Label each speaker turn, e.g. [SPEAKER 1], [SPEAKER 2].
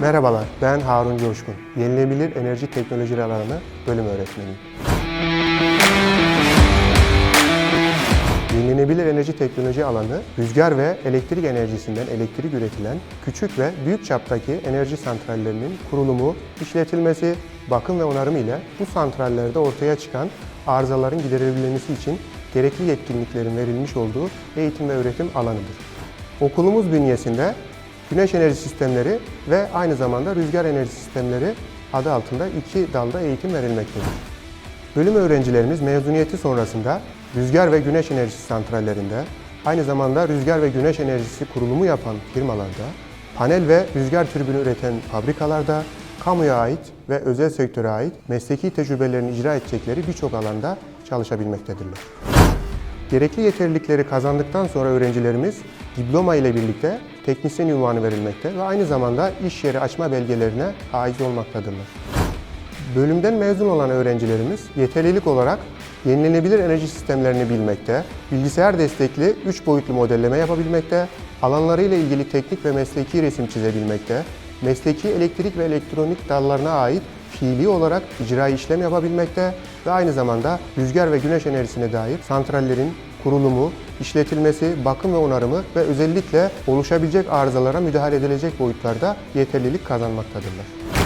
[SPEAKER 1] Merhabalar, ben Harun Coşkun. Yenilenebilir Enerji Teknolojileri alanı bölüm öğretmeniyim. Yenilenebilir enerji teknoloji alanı, rüzgar ve elektrik enerjisinden elektrik üretilen küçük ve büyük çaptaki enerji santrallerinin kurulumu, işletilmesi, bakım ve onarımı ile bu santrallerde ortaya çıkan arızaların giderebilmesi için gerekli yetkinliklerin verilmiş olduğu eğitim ve öğretim alanıdır. Okulumuz bünyesinde güneş enerji sistemleri ve aynı zamanda rüzgar enerji sistemleri adı altında iki dalda eğitim verilmektedir. Bölüm öğrencilerimiz mezuniyeti sonrasında rüzgar ve güneş enerjisi santrallerinde, aynı zamanda rüzgar ve güneş enerjisi kurulumu yapan firmalarda, panel ve rüzgar türbünü üreten fabrikalarda, kamuya ait ve özel sektöre ait mesleki tecrübelerini icra edecekleri birçok alanda çalışabilmektedirler. Gerekli yeterlilikleri kazandıktan sonra öğrencilerimiz diploma ile birlikte teknisyen ünvanı verilmekte ve aynı zamanda iş yeri açma belgelerine haiz olmaktadırlar. Bölümden mezun olan öğrencilerimiz yeterlilik olarak yenilenebilir enerji sistemlerini bilmekte, bilgisayar destekli 3 boyutlu modelleme yapabilmekte, alanlarıyla ilgili teknik ve mesleki resim çizebilmekte, mesleki elektrik ve elektronik dallarına ait fiili olarak icra işlem yapabilmekte ve aynı zamanda rüzgar ve güneş enerjisine dair santrallerin kurulumu, işletilmesi, bakım ve onarımı ve özellikle oluşabilecek arızalara müdahale edilecek boyutlarda yeterlilik kazanmaktadırlar.